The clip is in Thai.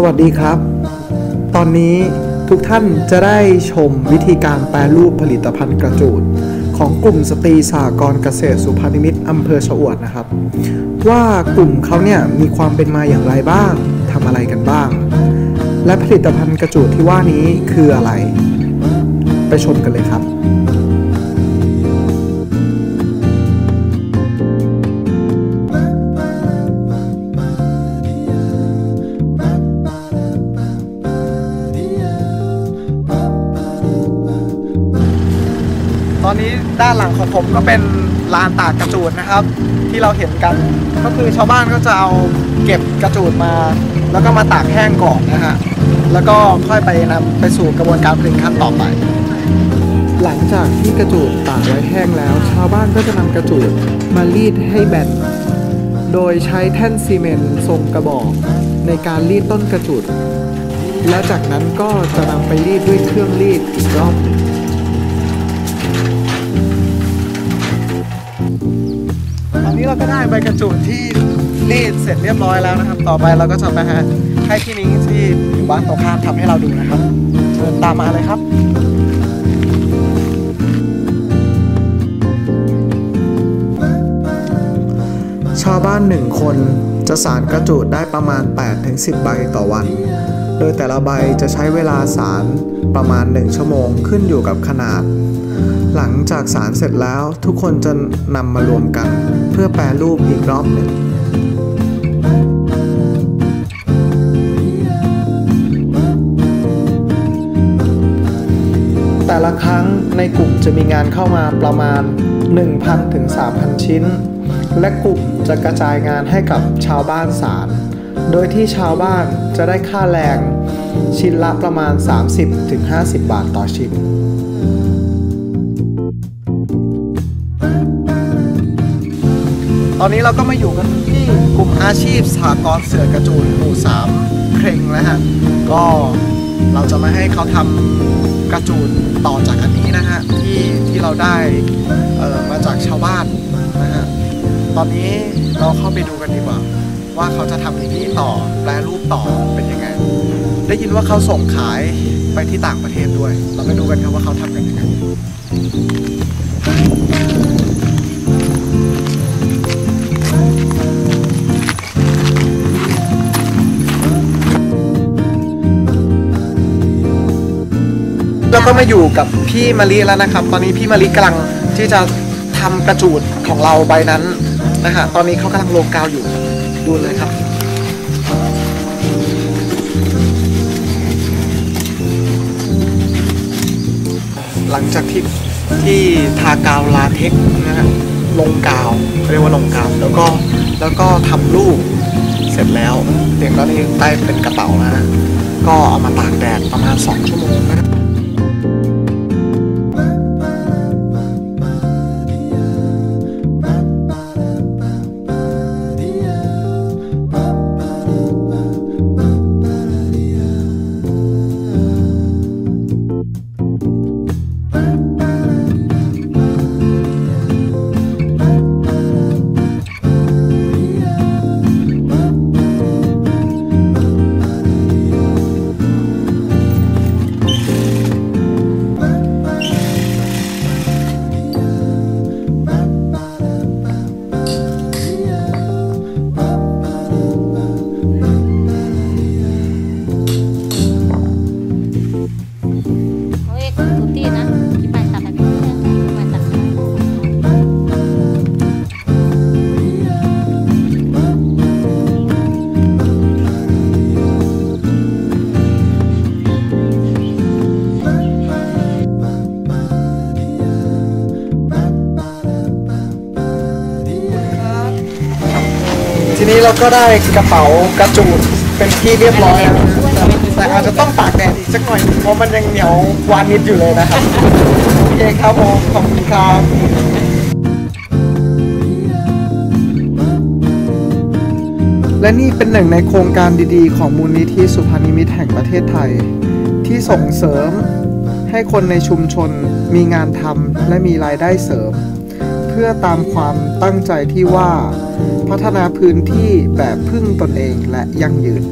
สวัสดีครับ ตอนนี้ทุกท่านจะได้ชมวิธีการแปรรูปผลิตภัณฑ์กระจูด ของกลุ่มสตรีสหกรเกษตรสุพรรณนิมิตรอำเภอชะอวดนะครับ ว่ากลุ่มเขาเนี่ยมีความเป็นมาอย่างไรบ้างทำอะไรกันบ้าง และผลิตภัณฑ์กระจูดที่ว่านี้คืออะไร ไปชมกันเลยครับ อนนี้ด้านหลังของผมก็เป็นลานตากกระจูดนะครับ ที่เราเห็นกันก็คือชาวบ้านก็จะเอาเก็บกระจูดมา แล้วก็มาตากแห้งก่อนนะฮะแล้วก็ค่อยไปนำไปสู่กระบวนการผลิตขั้นต่อไป หลังจากที่กระจูดตากไว้แห้งแล้ว ชาวบ้านก็จะนำกระจูดมารีดให้แบนโดยใช้แท่นซีเมนต์ทรงกระบอก ในการรีดต้นกระจูดและจากนั้นก็จะนำไปรีดด้วยเครื่องรีดอีกรอบหนึ่ง ได้ใบกระจูดที่รีดเสร็จเรียบร้อยแล้วนะครับ ต่อไปเราก็จะไปให้พี่นิ้งที่อยู่บ้านตรงข้ามทำให้เราดูนะครับเชิญตามมาเลยครับชาวบ้านหนึ่งคนจะสารกระจูดได้ประมาณ 8-10 ใบต่อวัน โดยแต่ละใบจะใช้เวลาสารประมาณ 1 ชั่วโมงขึ้นอยู่กับขนาด หลังจากสารเสร็จแล้วทุกคนจะนำมารวมกัน เพื่อแปรรูปอีกรอบหนึ่งแต่ละครั้งในกลุ่มจะมีงานเข้ามาประมาณ 1,000ถึง3,000 ชิ้น และกลุ่มจะกระจายงานให้กับชาวบ้านสาร โดยที่ชาวบ้านจะได้ค่าแรงชิ้นละประมาณ 30-50 บาทต่อชิ้นตอนนี้เราก็มาอยู่กันที่กลุ่มอาชีพสหกรณ์เสือกระจูนหมู่สามเครงแล้วฮะ ก็เราจะมาให้เขาทำกระจูนต่อจากอันนี้นะฮะ ที่ที่เราได้เออมาจากชาวบ้านนะฮะ ตอนนี้เราเข้าไปดูกันดีกว่า ว่าเขาจะทำอย่างนี้ต่อแปลรูปต่อเป็นยังไง ได้ยินว่าเขาส่งขายไปที่ต่างประเทศด้วย เราไปดูกันครับว่าเขาทำกันยังไงเราก็มาอยู่กับพี่มะลิแล้วนะครับ ตอนนี้พี่มะลิกำลังที่จะทำกระจูดของเราใบนั้นนะฮะตอนนี้เขากำลังลงกาวอยู่ ดูเลยครับ หลังจากที่ที่ทากาวลาเทคซ์นะฮะลงกาวเรียกว่าลงกาว แล้วก็แล้วก็ทำรูปเสร็จแล้วเดี๋ยวตอนนี้ได้เป็นกระเป๋านะฮะก็เอามาตากแดดประมาณ 2 ชั่วโมงนะ นี้เราก็ได้กระเป๋ากระจูดเป็นที่เรียบร้อยแล้วแต่อาจจะต้องตากแดดอีกสักหน่อยเพราะมันยังเหนียววานิดอยู่เลยนะครับโอเคครับผมขอบคุณครับและนี่เป็นหนึ่งในโครงการดีๆ ของมูลนิธิสุพรรณนิมิตแห่งประเทศไทย ที่ส่งเสริมให้คนในชุมชนมีงานทำและมีรายได้เสริม พื่อตามความตั้งใจที่ว่า พัฒนาพื้นที่แบบพึ่งตนเองและยั่งยืน